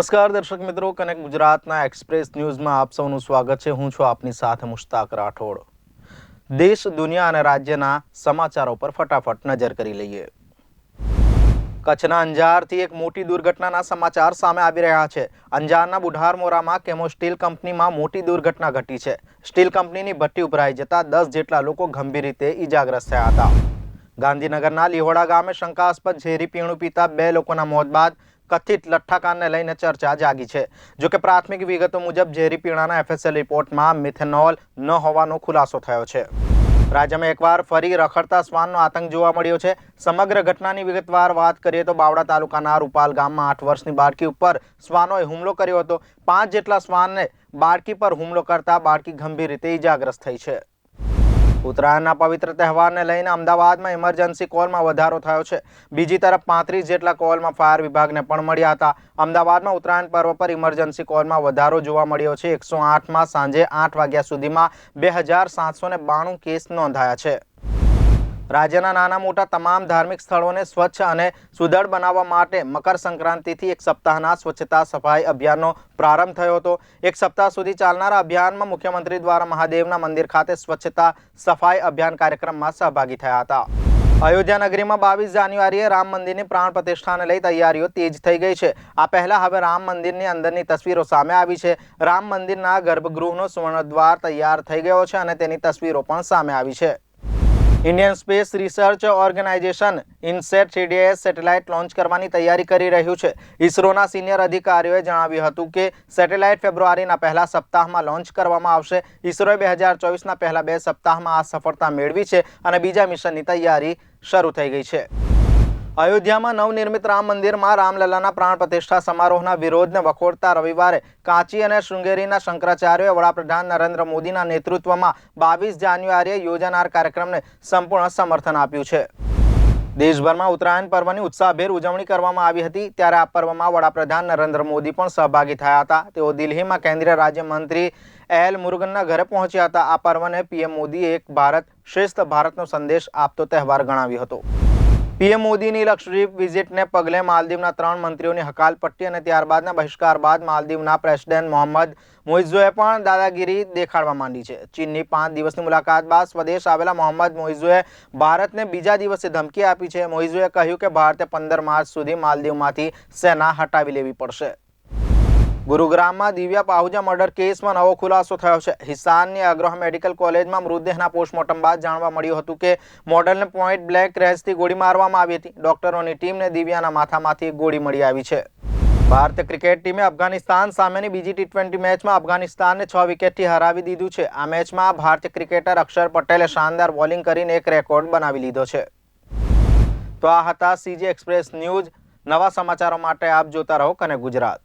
નમસ્કાર, દર્શક મિત્રો. કનેક્ટ ગુજરાતના એક્સપ્રેસ ન્યૂઝમાં આપ સૌનું સ્વાગત છે. હું છું આપની સાથે મુશ્તાક રાઠોડ. દેશ, દુનિયા અને રાજ્યના સમાચારો પર ફટાફટ નજર કરી લઈએ. કચ્છના અંજારથી એક મોટી દુર્ઘટનાના સમાચાર સામે આવી રહ્યા છે. અંજારના બુઢારમોરામાં કેમો સ્ટીલ કંપનીમાં મોટી દુર્ઘટના ઘટી છે. સ્ટીલ કંપનીની ભઠ્ઠી ઉભરાઈ જતા દસ જેટલા લોકો ગંભીર રીતે ઈજાગ્રસ્ત થયા હતા. ગાંધીનગરના લીહોડા ગામે શંકાસ્પદ ઝેરી પીણું પીતા બે લોકોના મોત બાદ કથિત લઠ્ઠાકાંડને લઈને ચર્ચા જાગી છે. જોકે પ્રાથમિક વિગતો મુજબ ઝેરી પીણાના એફએસએલ રિપોર્ટમાં મિથેનોલ ન હોવાનો ખુલાસો થયો છે. રાજ્યમાં એકવાર ફરી રખડતા શ્વાનનો આતંક જોવા મળ્યો છે. સમગ્ર ઘટનાની વિગતવાર વાત કરીએ તો બાવડા તાલુકાના રૂપાલ ગામમાં આઠ વર્ષની બાળકી ઉપર શ્વાનોએ હુમલો કર્યો હતો. પાંચ જેટલા શ્વાનને બાળકી પર હુમલો કરતા બાળકી ગંભીર રીતે ઈજાગ્રસ્ત થઈ છે. ઉત્તરાયણના પવિત્ર તહેવારને લઈને અમદાવાદમાં ઇમરજન્સી કોલમાં વધારો થયો છે. બીજી તરફ પાંત્રીસ જેટલા કોલમાં ફાયર વિભાગને પણ મળ્યા હતા. અમદાવાદમાં ઉત્તરાયણ પર્વ પર ઇમરજન્સી કોલમાં વધારો જોવા મળ્યો છે. એકસો આઠમાં સાંજે આઠ વાગ્યા સુધીમાં બે હજાર સાતસો બાણું કેસ નોંધાયા છે. રાજ્યના નાના મોટા તમામ ધાર્મિક સ્થળોને સ્વચ્છ અને સુદૃઢ બનાવવા માટે મકર સંક્રાંતિથી એક સપ્તાહના સ્વચ્છતા સફાઈ અભિયાનનો પ્રારંભ થયો હતો. એક સપ્તાહ સુધી ચાલનારા અભિયાનમાં મુખ્યમંત્રી દ્વારા મહાદેવના મંદિર ખાતે સ્વચ્છતા સફાઈ અભિયાન કાર્યક્રમમાં સહભાગી થયા હતા. અયોધ્યા નગરીમાં બાવીસ જાન્યુઆરીએ રામ મંદિરની પ્રાણ પ્રતિષ્ઠાને લઈ તૈયારીઓ તેજ થઈ ગઈ છે. આ પહેલા હવે રામ મંદિરની અંદરની તસવીરો સામે આવી છે. રામ મંદિરના ગર્ભગૃહનો સુવર્ણદ્વાર તૈયાર થઈ ગયો છે અને તેની તસવીરો પણ સામે આવી છે. Indian space research organisation INSAT three D S satellite launch કરવાની તૈયારી કરી રહ્યું છે. ઇસરોના સિનિયર અધિકારીઓએ જણાવ્યું હતું કે સેટેલાઇટ ફેબ્રુઆરીના પહેલા સપ્તાહમાં લોન્ચ કરવામાં આવશે. ઇસરોએ બે હજાર ચોવીસના પહેલા બે સપ્તાહમાં આ સફળતા મેળવી છે અને બીજા મિશનની તૈયારી શરૂ થઈ ગઈ છે. અયોધ્યામાં નવનિર્મિત રામ મંદિરમાં રામલલ્લાના પ્રાણ પ્રતિષ્ઠા સમારોહના વિરોધને વખોડતા રવિવારે કાંચી અને શૃંગેરીના શંકરાચાર્યોએ વડાપ્રધાન નરેન્દ્ર મોદીના નેતૃત્વમાં બાવીસ જાન્યુઆરીએ યોજાનાર કાર્યક્રમને સંપૂર્ણ સમર્થન આપ્યું છે. દેશભરમાં ઉત્તરાયણ પર્વની ઉત્સાહભેર ઉજવણી કરવામાં આવી હતી, ત્યારે આ પર્વમાં વડાપ્રધાન નરેન્દ્ર મોદી પણ સહભાગી થયા હતા. તેઓ દિલ્હીમાં કેન્દ્રીય રાજ્યમંત્રી એલ. મુરુગનના ઘરે પહોંચ્યા હતા. આ પર્વને પીએમ મોદીએ એક ભારત શ્રેષ્ઠ ભારતનો સંદેશ આપતો તહેવાર ગણાવ્યો હતો. પીએમ મોદીની લક્ષદ્વીપ વિઝિટને પગલે માલદીવના ત્રણ મંત્રીઓની હકાલપટ્ટી અને ત્યારબાદના બહિષ્કાર બાદ માલદીવના પ્રેસિડેન્ટ મોહમ્મદ મોઇઝોએ પણ દાદાગીરી દેખાડવા માંડી છે. ચીનની પાંચ દિવસની મુલાકાત બાદ સ્વદેશ આવેલા મોહમ્મદ મોઇઝોએ ભારતને બીજા દિવસે ધમકી આપી છે. મોઇઝોએ કહ્યું કે ભારતે પંદર માર્ચ સુધી માલદીવમાંથી સેના હટાવી લેવી પડશે. ગુરુગ્રામમાં દિવ્યા પાહુજા મર્ડર કેસમાં નવો ખુલાસો થયો છે. હિસાનની અગ્રહ મેડિકલ કોલેજમાં મૃતદેહના પોસ્ટમોર્ટમ બાદ જાણવા મળ્યું હતું કે મોડલને પોઈન્ટ બ્લેક રેન્જથી ગોળી મારવામાં આવી હતી. ડોક્ટરોની ટીમને દિવ્યાના માથામાંથી ગોળી મળી આવી છે. ભારતીય ક્રિકેટ ટીમે અફઘાનિસ્તાન સામેની બીજી ટી ટ્વેન્ટી મેચમાં અફઘાનિસ્તાનને છ વિકેટથી હરાવી દીધું છે. આ મેચમાં ભારતીય ક્રિકેટર અક્ષર પટેલે શાનદાર બોલિંગ કરીને એક રેકોર્ડ બનાવી લીધો છે. તો આ હતા સીજી એક્સપ્રેસ ન્યૂઝ. નવા સમાચારો માટે આપ જોતા રહો કને ગુજરાત.